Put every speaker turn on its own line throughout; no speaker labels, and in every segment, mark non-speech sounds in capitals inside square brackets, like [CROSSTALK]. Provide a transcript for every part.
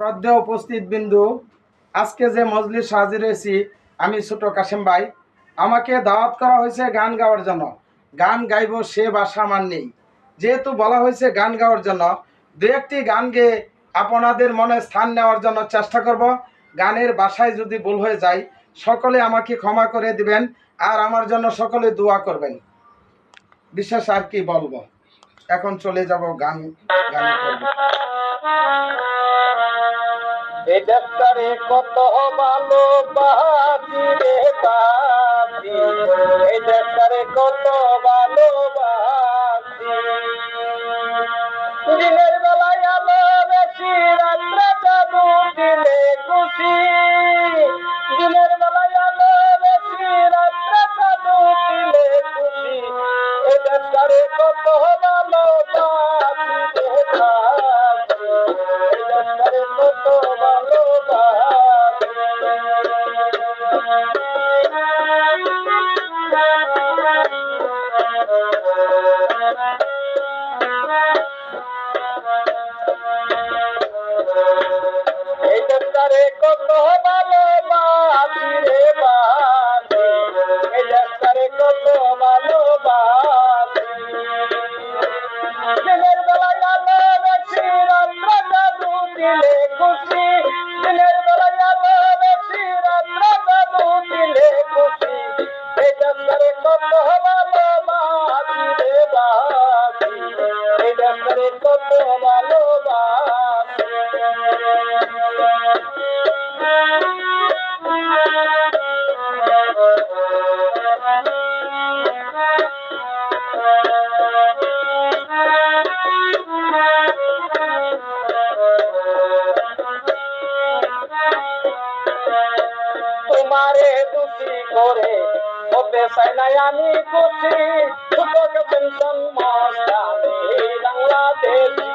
শ্রদ্ধা উপস্থিত বিন্দু, আজকে যে মজলিস হাজির হয়েছি, আমি ছোট কাশেম ভাই। আমাকে দাওয়াত করা হয়েছে গান গাওয়ার জন্য। গান গাইব সে বাসা আমার নেই। যেহেতু বলা হয়েছে গান গাওয়ার জন্য, দু একটি গান গেয়ে আপনাদের মনে স্থান নেওয়ার জন্য চেষ্টা করব। গানের বাসায় যদি ভুল হয়ে যায়, সকলে আমাকে ক্ষমা করে দিবেন আর আমার জন্য সকলে দোয়া করবেন। বিশেষ আর কি বলব? এখন চলে যাব গান গান করব। [LAUGHS]
এই ডাক্তারে কত ভালো বাহাতি রে এই ডাক্তারে কত ভালো বাহাতি এই দপ্তরে কত এই ডাক্তারে কত ভালো তোমারে দুটি করে হতে চাই নাই আমি খুশি ছোটকে পেনশন মস্তানি বাংলাদেশি।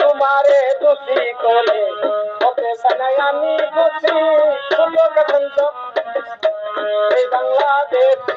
তোমারে দুটি করে হতে চাই নাই আমি খুশি ছোটকে পেনশন এই বাংলাদেশি।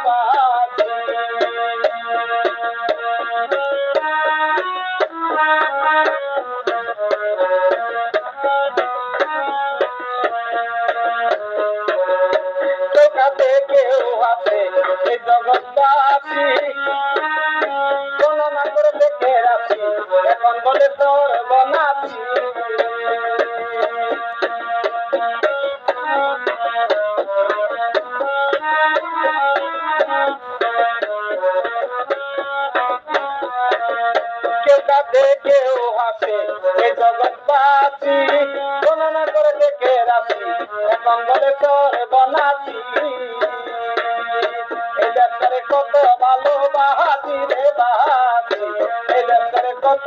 আমি কাঁদে কেউ হাসে। এই জগৎবাসী গণনা করে দেখে রাশি এখন বলে করে বনাসি। এই ডাক্তারে কত ভালো বাহাতি রে বাহাতি এই ডাক্তারে কত